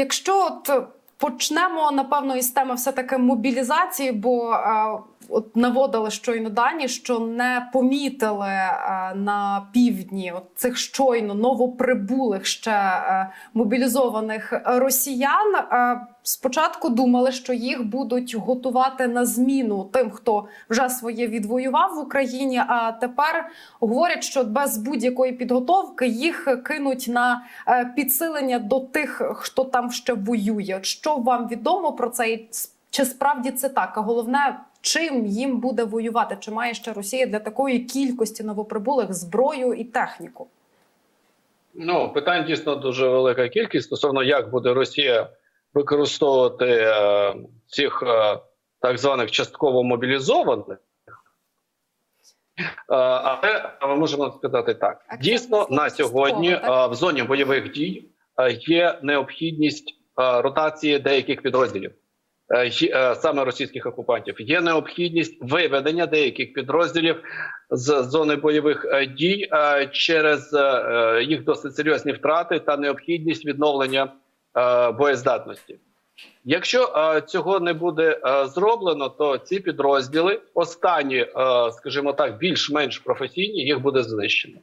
Якщо от почнемо напевно із теми все таки мобілізації, бо е, от наводили щойно дані, що не помітили е, на півдні от цих щойно новоприбулих ще е, мобілізованих росіян. Спочатку думали, що їх будуть готувати на зміну тим, хто вже своє відвоював в Україні. А тепер говорять, що без будь-якої підготовки їх кинуть на е, підсилення до тих, хто там ще воює. Що вам відомо про це? Чи справді це так? А головне, чим їм буде воювати? Чи має ще Росія для такої кількості новоприбулих зброю і техніку? Ну, питань дійсно дуже велика кількість стосовно як буде Росія використовувати е, цих е, так званих частково мобілізованих. Е, але ми можемо сказати так: дійсно на сьогодні в зоні бойових дій є необхідність ротації деяких підрозділів. Саме російських окупантів є необхідність виведення деяких підрозділів з зони бойових дій через їх досить серйозні втрати та необхідність відновлення боєздатності. Якщо е, цього не буде е, зроблено, то ці підрозділи, останні, е, скажімо так, більш-менш професійні, їх буде знищено.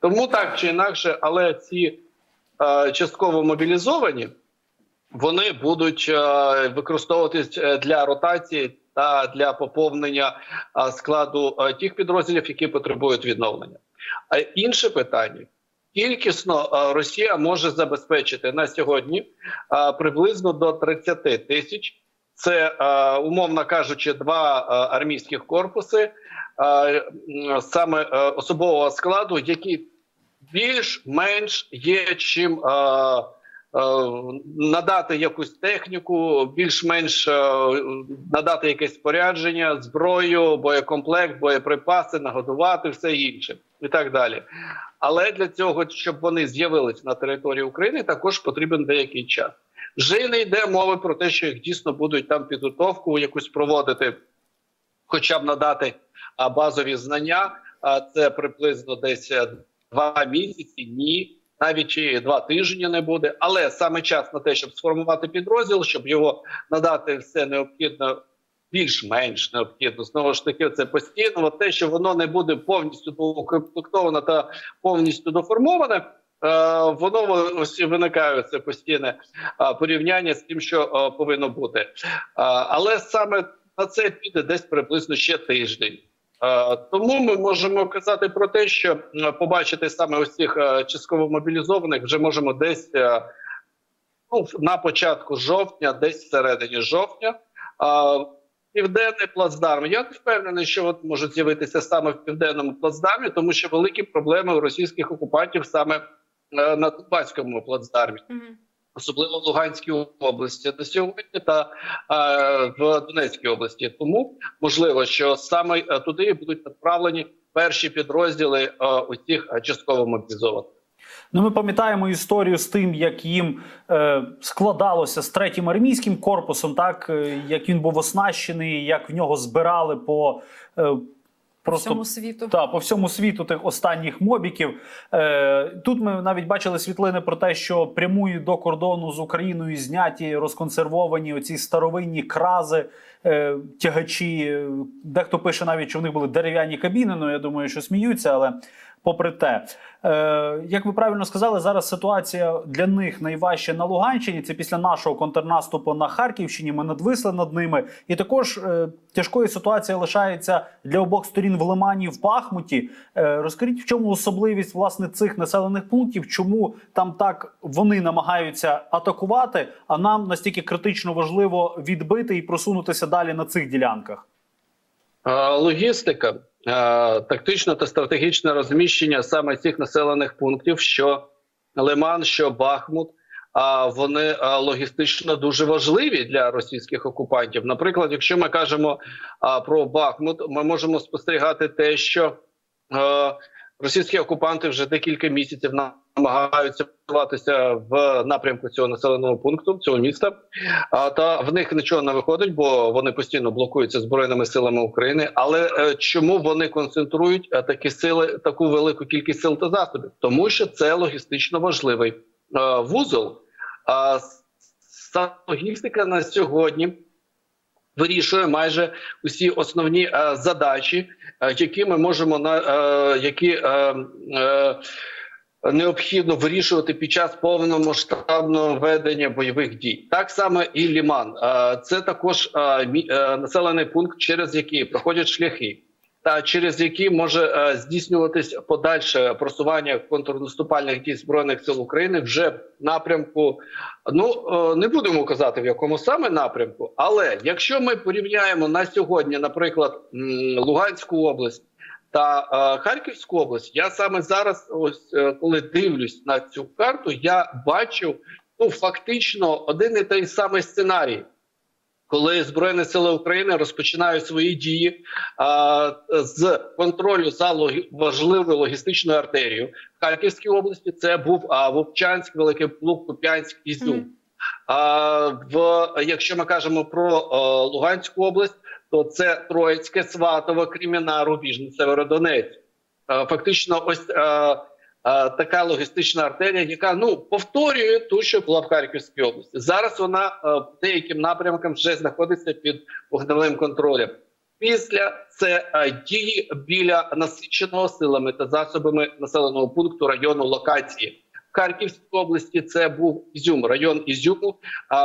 Тому так чи інакше, але ці е, частково мобілізовані, вони будуть е, використовуватись е, для ротації та для поповнення е, складу е, тих підрозділів, які потребують відновлення. А інше питання. Кількісно е, Росія може забезпечити на сьогодні е, приблизно до 30 тисяч. Це е, умовно кажучи, два армійських корпуси саме особового складу, які більш-менш є чим надати якусь техніку, більш-менш е, надати якесь спорядження, зброю, боєкомплект, боєприпаси, нагодувати все інше і так далі. Але для цього, щоб вони з'явились на території України, також потрібен деякий час. Вже не йде мови про те, що їх дійсно будуть там підготовку якусь проводити, хоча б надати базові знання. А це приблизно десь е, два місяці, ні, навіть і два тижні не буде. Але саме час на те, щоб сформувати підрозділ, щоб його надати все необхідно. Більш-менш необхідно знову ж таки, це постійно те, що воно не буде повністю доукомплектовано та повністю доформоване. е, Воно ось виникає це постійне а, порівняння з тим, що а, повинно бути. Але саме на це піде десь приблизно ще тиждень. Е, Тому ми можемо казати про те, що побачити саме цих е, частково мобілізованих вже можемо десь е, ну, на початку жовтня, десь всередині жовтня. Південний плацдарм. Я не впевнений, що от можуть з'явитися саме в південному плацдармі, тому що великі проблеми у російських окупантів саме на Донбаському плацдармі особливо в Луганській області на сьогодні та е, в Донецькій області. Тому можливо, що саме е, туди будуть відправлені перші підрозділи е, усіх е, частково мобілізованих. Ну, ми пам'ятаємо історію з тим, як їм е, складалося з третім армійським корпусом, так е, як він був оснащений, як в нього збирали по е, просто всьому світу. та, по всьому світу тих останніх мобіків. Е, тут ми навіть бачили світлини про те, що прямує до кордону з Україною зняті, розконсервовані оці старовинні крази, е, тягачі. Дехто пише навіть, що в них були дерев'яні кабіни. Ну я думаю, що сміються, але. Попри те, як ви правильно сказали, зараз ситуація для них найважча на Луганщині. Це після нашого контрнаступу на Харківщині. Ми надвисли над ними. І також е, тяжкою ситуація лишається для обох сторін в Лимані в Бахмуті. Е, розкажіть, в чому особливість власне цих населених пунктів, чому там так вони намагаються атакувати, а нам настільки критично важливо відбити і просунутися далі на цих ділянках. Е, Логістика, е, тактичне та стратегічне розміщення саме цих населених пунктів, що Лиман, що Бахмут. А вони е, логістично дуже важливі для російських окупантів. Наприклад, якщо ми кажемо про Бахмут, ми можемо спостерігати те, що е, російські окупанти вже декілька місяців намагаються просуватися в напрямку цього населеного пункту, цього міста. А, та в них нічого не виходить, бо вони постійно блокуються збройними силами України. Але е, чому вони концентрують е, такі сили, таку велику кількість сил та засобів? Тому що це логістично важливий е, вузол. А с- Саме логістика на сьогодні вирішує майже усі основні е, задачі, е, які ми можемо на е, які е, е, необхідно вирішувати під час повномасштабного ведення бойових дій. Так само і Ліман. Це також е, населений пункт, через який проходять шляхи. Та через які може е, здійснюватись подальше просування контрнаступальних дій збройних сил України вже в напрямку. Ну е, не будемо казати в якому саме напрямку, але якщо ми порівняємо на сьогодні, наприклад, Луганську область та е, Харківську область, я саме зараз, ось е, коли дивлюсь на цю карту, я бачу ну фактично один і той самий сценарій. Коли збройні сили України розпочинають свої дії а, з контролю за логі... важливою логістичною артерією в Харківській області, це був а, Вовчанськ, Великий Лук, Куп'янськ, Ізюм. Мгм. А, в якщо ми кажемо про а, Луганську область, то це Троїцьке, Сватово, Креміна, Рубіжне, Северодонець. Фактично, ось а, а, така логістична артерія, яка ну повторює ту, що була в Харківській області. Зараз вона деяким напрямкам вже знаходиться під вогневим контролем. Після це дії біля насиченого силами та засобами населеного пункту району локації. Харківській області це був Ізюм, район Ізюму,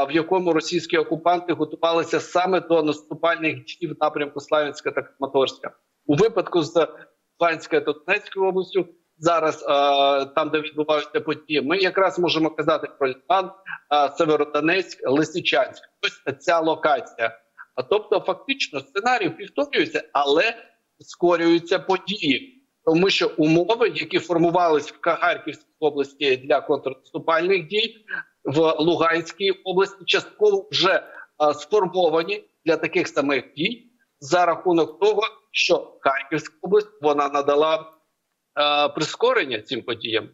в якому російські окупанти готувалися саме до наступальних дій в напрямку Славянська та Краматорська. У випадку з Луганською та Донецькою областю, зараз там, де відбуваються події, ми якраз можемо казати про Льван, Северодонецьк, Лисичанськ. Ось ця локація. А тобто, фактично, сценарій повторюється, але скорюються події. Тому що умови, які формувались в Харківській області для контрнаступальних дій, в Луганській області частково вже сформовані для таких самих дій за рахунок того, що Харківська область вона надала прискорення цим подіям.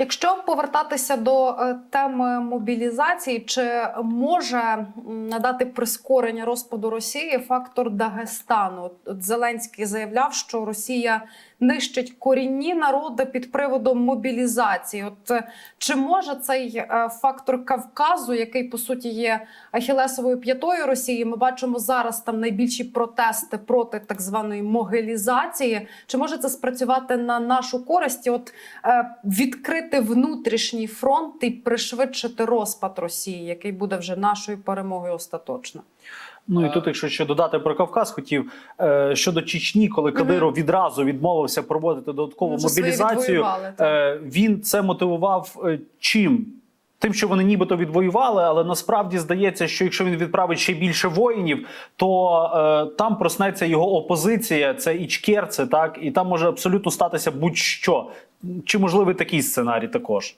Якщо повертатися до е, теми мобілізації, чи може надати прискорення розпаду Росії фактор Дагестану? От- Зеленський заявляв, що Росія нищить корінні народи під приводом мобілізації. От е, чи може цей е, фактор Кавказу, який по суті є ахілесовою п'ятою Росії? Ми бачимо зараз там найбільші протести проти так званої могилізації. Чи може це спрацювати на нашу користь? От е, відкрити внутрішній фронт і пришвидшити розпад Росії, який буде вже нашою перемогою остаточно. Ну і тут, якщо ще додати про Кавказ, хотів е, щодо Чечні, коли Кадиров відразу відмовився проводити додаткову Ну, мобілізацію, е, він це мотивував е, чим? Тим, що вони нібито відвоювали, але насправді здається, що якщо він відправить ще більше воїнів, то е, там проснеться його опозиція, це ічкерці, так і там може абсолютно статися будь-що. Чи можливий такий сценарій також?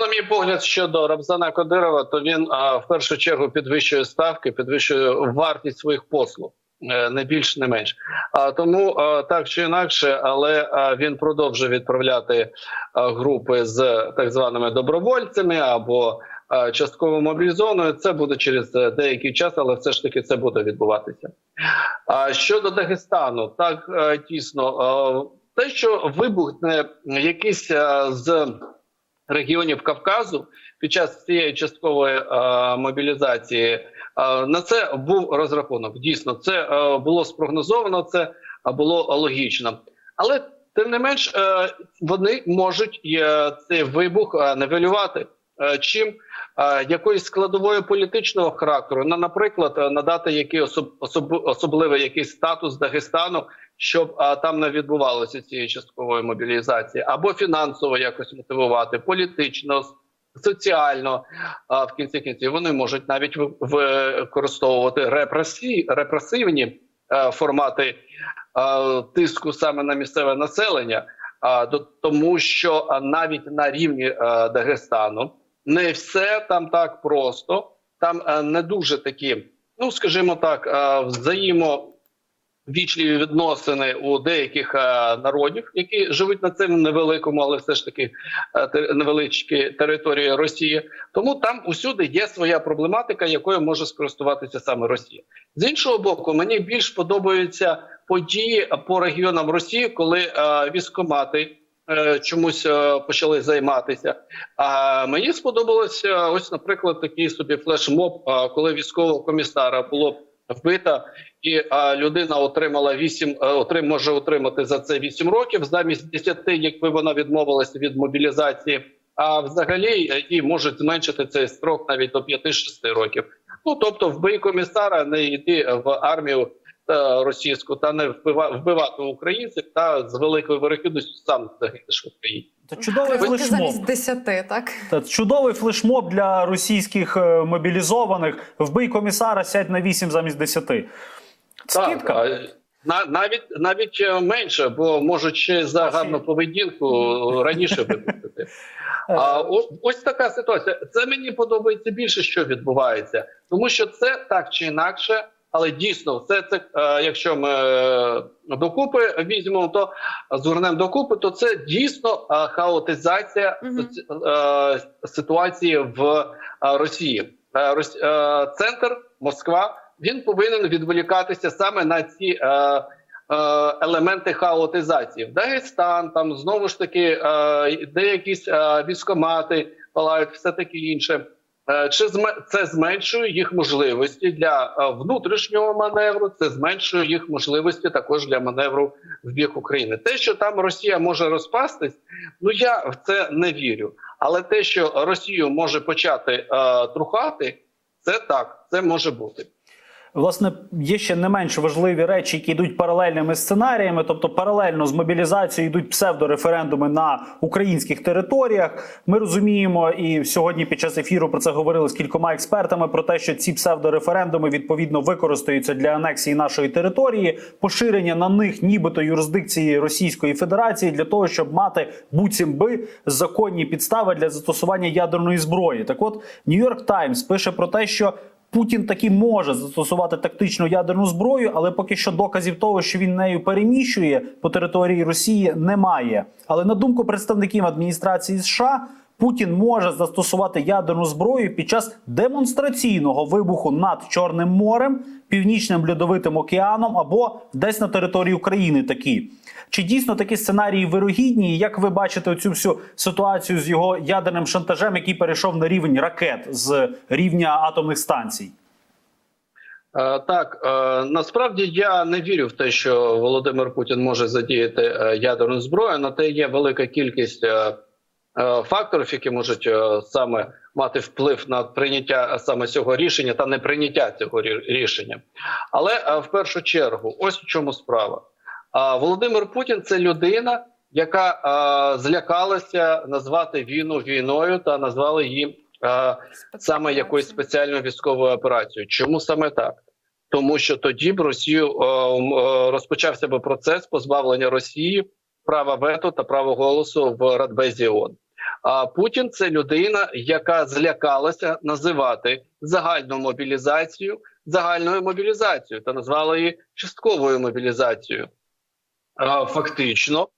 На мій погляд, щодо Рамзана Кадирова, то він а, в першу чергу підвищує ставки, підвищує вартість своїх послуг. е, Не більш, не менш. А тому а, так чи інакше, але а, він продовжує відправляти а, групи з так званими добровольцями або а, частково мобілізованою. Це буде через е, деякий час, але все ж таки це буде відбуватися. А щодо Дагестану, так е, дійсно, е, те, що вибухне якийсь е, з регіонів Кавказу під час цієї часткової е, мобілізації. Е, на це був розрахунок. Дійсно, це е, було спрогнозовано, це було логічно. Але тим не менш, вони можуть цей вибух нивелювати. Е, чим е, якоюсь складовою політичного характеру, на, наприклад, е, надати який особ, особ, особливий якийсь статус Дагестану, щоб там не відбувалося цієї часткової мобілізації, або фінансово якось мотивувати, політично, соціально. А в кінці кінців вони можуть навіть ви- використовувати репресі, репресивні формати тиску саме на місцеве населення. А, до, тому що навіть на рівні Дагестану не все там так просто. Там е, не дуже такі, ну скажімо так, е, взаємо вічливі відносини у деяких е, народів, які живуть на цьому невеликому, але все ж таки невеличкій території Росії. Тому там усюди є своя проблематика, якою може скористуватися саме Росія. З іншого боку, мені більш подобаються події по регіонам Росії, коли військомати чомусь е, почали займатися. А мені сподобалося ось, наприклад, такий собі флешмоб, коли військового комісара було вбито, і людина отримала 8, е, отрим, може отримати за це 8 років замість 10, якби вона відмовилася від мобілізації. А взагалі е, і можуть зменшити цей строк навіть до 5-6 років. Ну тобто, вбий комісара, не йди в армію е, російську та не вбива, вбивати українців та з великою вирохідністю сам загинеш в Україні. Це чудовий флешмоб. замість 10, так? Та чудовий флешмоб для російських е, мобілізованих. Вбий комісара, сядь на 8 замість 10. Скидка. на, навіть навіть е, менше, бо можуть ще за гарну поведінку раніше випустити. А ось така ситуація. Це мені подобається більше, що відбувається, тому що це так чи інакше, але дійсно, все це, е, якщо ми е, докупи візьмемо, то згорнемо докупи, то це дійсно е, хаотизація е, ситуації в Росії. Центр Москва він повинен відволікатися саме на ці. Елементи хаотизації Дагестан, там знову ж таки де якісь військомати палають, все таке інше. Е, Чи це зменшує їх можливості для е, внутрішнього маневру? Це зменшує їх можливості також для маневру в бік України. Те, що там Росія може розпастись, ну я в це не вірю. Але те, що Росію може почати е, трухати, це так, це може бути. Власне, є ще не менш важливі речі, які йдуть паралельними сценаріями, тобто паралельно з мобілізацією йдуть псевдореферендуми на українських територіях. Ми розуміємо, і сьогодні під час ефіру про це говорили з кількома експертами про те, що ці псевдореферендуми відповідно використаються для анексії нашої території, поширення на них, нібито юрисдикції Російської Федерації, для того, щоб мати буцім би законні підстави для застосування ядерної зброї. Так, от Нью-Йорк Таймс пише про те, що Путін таки може застосувати тактичну ядерну зброю, але поки що доказів того, що він нею переміщує по території Росії, немає. Але на думку представників адміністрації США, Путін може застосувати ядерну зброю під час демонстраційного вибуху над Чорним морем, Північним Льодовитим океаном або десь на території України такі. Чи дійсно такі сценарії вирогідні? Як ви бачите цю всю ситуацію з його ядерним шантажем, який перейшов на рівень ракет з рівня атомних станцій? Е, Так, е, насправді я не вірю в те, що Володимир Путін може задіяти е, ядерну зброю. На те є велика кількість факторів, які можуть е, саме мати вплив на прийняття саме цього рішення та неприйняття цього рі- рішення. Але е, в першу чергу, ось в чому справа. Володимир Путін це людина, яка е, злякалася назвати війну війною та назвали її. е, саме якоюсь спеціальною військовою операцією. Чому саме так? Тому що тоді б Росію е, е, розпочався би процес позбавлення Росії права вето та права голосу в Радбезі ООН. А Путін це людина, яка злякалася називати загальну мобілізацію загальною мобілізацією та назвала її частковою мобілізацією. Фактично,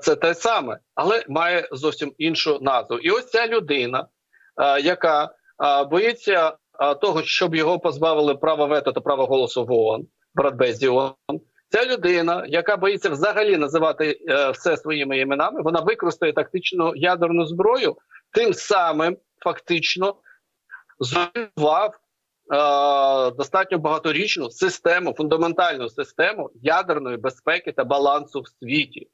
це те саме, але має зовсім іншу назву. І ось ця людина, яка боїться того, щоб його позбавили права вето та права голосу в ООН, в ООН. Ця людина, яка боїться взагалі називати е, все своїми іменами, вона використає тактичну ядерну зброю, тим самим фактично зруйнував е, достатньо багаторічну систему, фундаментальну систему ядерної безпеки та балансу в світі.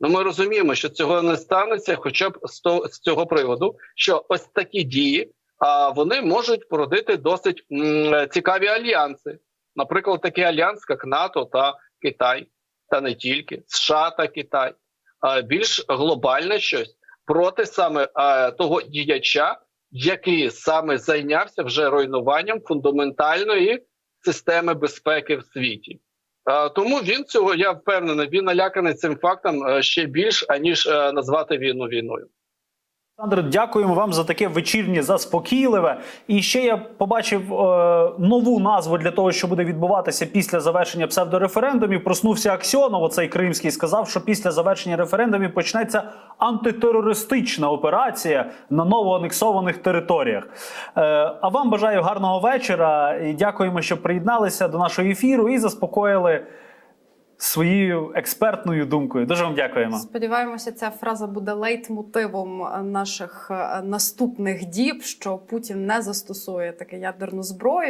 Ну, ми розуміємо, що цього не станеться, хоча б з, то, з цього приводу, що ось такі дії а, вони можуть породити досить м, цікаві альянси. Наприклад, такий альянс, як НАТО та Китай, та не тільки США та Китай, більш глобальне щось проти саме того діяча, який саме зайнявся вже руйнуванням фундаментальної системи безпеки в світі. Тому він цього я впевнений. Він наляканий цим фактом е, ще більш аніж е, назвати війну війною. Олександр, дякуємо вам за таке вечірнє заспокійливе. І ще я побачив е, нову назву для того, що буде відбуватися після завершення псевдореферендумів. Проснувся Аксьонов, оцей кримський, сказав, що після завершення референдумів почнеться антитерористична операція на новоанексованих територіях. Е, а вам бажаю гарного вечора і дякуємо, що приєдналися до нашого ефіру і заспокоїли своєю експертною думкою. Дуже вам дякуємо. Сподіваємося, ця фраза буде лейтмотивом наших е, наступних діб, що Путін не застосує таке ядерну зброю.